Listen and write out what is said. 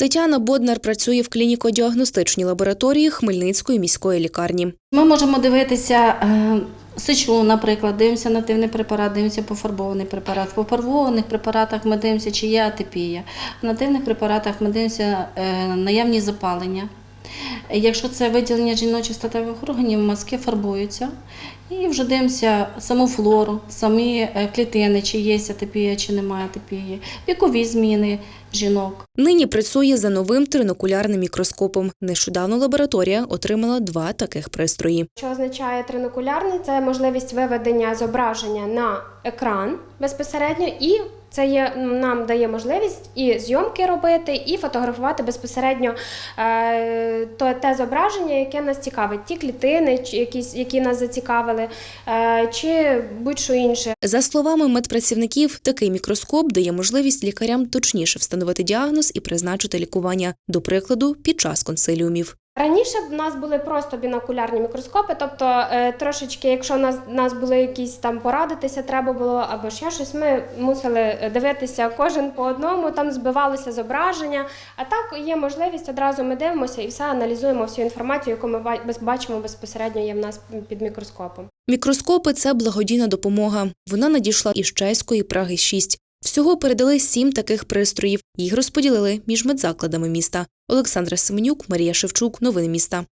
Тетяна Боднар працює в клініко-діагностичній лабораторії Хмельницької міської лікарні. Ми можемо дивитися сичу, сечу, наприклад, дивимося нативний препарат, дивимося пофарбований препарат. В пофарбованих препаратах ми дивимося, чи є атипія. В нативних препаратах ми дивимося е, наявні запалення. Якщо це виділення жіночих статевих органів, мазки фарбуються. І вже дивимося саму флору, самі е, клітини, чи є атипія, чи немає атипії, вікові зміни жінок. Нині працює за новим тринокулярним мікроскопом. Нещодавно лабораторія отримала два таких пристрої. Що означає тринокулярний? Це можливість виведення зображення на екран безпосередньо, і це є нам дає можливість і зйомки робити, і фотографувати безпосередньо е, то те зображення, яке нас цікавить, ті клітини, чи якісь, які нас зацікавили, е, чи будь-що інше. За словами медпрацівників, такий мікроскоп дає можливість лікарям точніше встановити діагноз і призначити лікування, до прикладу, під час консиліумів. Раніше в нас були просто бінокулярні мікроскопи, тобто е, трошечки, якщо нас, нас були якісь там порадитися, треба було або ще щось, ми мусили дивитися кожен по одному, там збивалося зображення. А так є можливість одразу ми дивимося і все аналізуємо всю інформацію, яку ми бачимо безпосередньо є в нас під мікроскопом. Мікроскопи це благодійна допомога. Вона надійшла із чеської Праги 6. Всього передали сім таких пристроїв. Їх розподілили між медзакладами міста. Олександра Семенюк, Марія Шевчук. Новини міста.